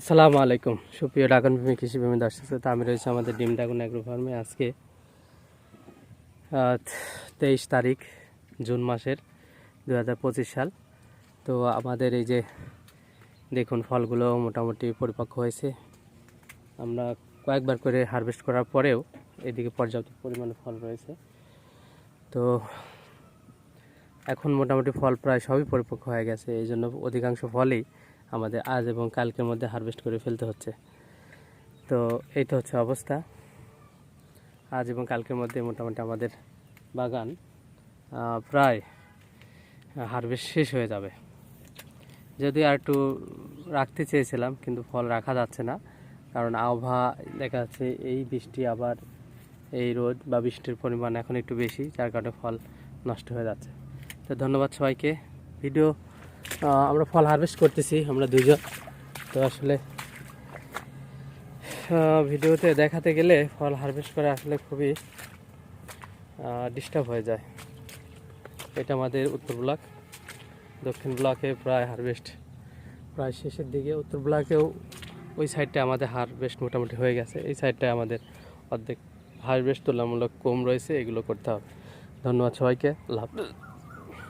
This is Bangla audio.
আসসালামু আলাইকুম। সুপ্রিয় ডাকন ভূমি কৃষি ভূমি দর্শক শ্রোতা, আমি রয়েছে আমাদের ডিম ডাগুন অ্যাগ্রো ফার্মে। আজকে তেইশ তারিখ, জুন মাসের দু হাজার পঁচিশ সাল। তো আমাদের এই যে, দেখুন, ফলগুলো মোটামুটি পরিপক্ক হয়েছে। আমরা কয়েকবার করে হারভেস্ট করার পরেও এদিকে পর্যাপ্ত পরিমাণে ফল রয়েছে। তো এখন মোটামুটি ফল প্রায় সবই পরিপক্ক হয়ে গেছে। এই জন্য অধিকাংশ ফলই আমাদের আজ এবং কালকের মধ্যে হারভেস্ট করে ফেলতে হচ্ছে। তো এই তো হচ্ছে অবস্থা। আজ এবং কালকের মধ্যে মোটামুটি আমাদের বাগান প্রায় হারভেস্ট শেষ হয়ে যাবে। যদি আর একটু রাখতে চেয়েছিলাম, কিন্তু ফল রাখা যাচ্ছে না। কারণ আবহাওয়া দেখা যাচ্ছে এই বৃষ্টি আবার এই রোদ বা বৃষ্টির পরিমাণ এখন একটু বেশি, যার কারণে ফল নষ্ট হয়ে যাচ্ছে। তো ধন্যবাদ সবাইকে। ভিডিও আমরা ফল হারভেস্ট করতেছি, আমরা দুজন তো আসলে ভিডিওতে দেখাতে গেলে ফল হারভেস্ট করা আসলে খুবই ডিস্টার্ব হয়ে যায়। এটা আমাদের উত্তর ব্লক দক্ষিণ ব্লকে প্রায় হারভেস্ট প্রায় শেষের দিকে। উত্তর ব্লকেও ওই সাইডটা আমাদের হারভেস্ট মোটামুটি হয়ে গেছে। এই সাইডটায় আমাদের অর্ধেক হারভেস্ট তুলনামূলক কম রয়েছে, এগুলো করতে হবে। ধন্যবাদ সবাইকে। লাভ